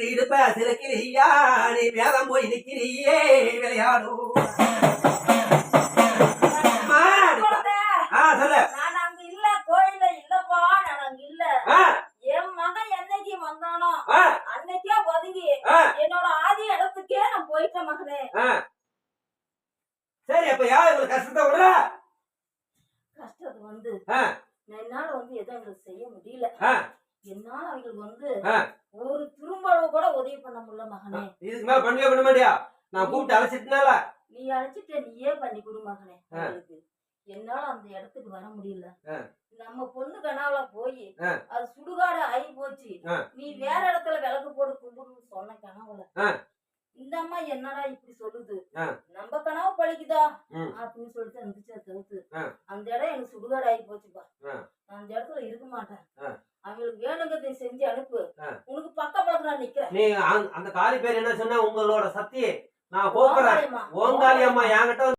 திருப்ப சிலக்கிறியா நீ வேதம் போய் நிக்கிறியே விளையாடும். என்னோட ஆதி இடத்துக்கே நான் போயிட்டேன் மகனே. சரி அப்ப யார் இவ்வளவு கஷ்டத்தை விடுற கஷ்டத்து வந்து. என்னால வந்து எதுவும் எங்களுக்கு செய்ய முடியல. என்னால அவங்களுக்கு வந்து. ஒரு திரும்பளவு கூட உதவி பண்ண முடியல மகனே இதுக்கு மேல பண்ணவே பண்ண மாட்டியா நான் கூப்பிட்டு அழைச்சிட்டனால நீ அழைச்சிட்டு நீயே பண்ணி கொடு மகனே என்னால அந்த இடத்துக்கு வர முடியல. நம்ம பொண்ணு கனாவுல போய். அது சுடுகாடு ஆகி போச்சு. நீ வேற இடத்துல விளக்கு போட்டு கும்பிடுன்னு சொன்ன கனவுல. இந்த அம்மா என்னடா இப்படி சொல்லுது. நம்ம கனவு பழிக்குதா. அப்படின்னு சொல்லிட்டு இருந்துச்சு தவிர்த்து. அந்த இடம் எனக்கு சுடுகாடு ஆகி போச்சுப்பா அந்த இடத்துல இருக்க மாட்டேன் செஞ்சு அனுப்பு. உனக்கு பக்க பழக்கம் நான் நிக்கிறேன் நீ அந்த- காளி பேர் என்ன சொன்ன உங்களோட சக்தி நான் ஓங்காளியம்மா. ஓங்காளி அம்மா என்கிட்ட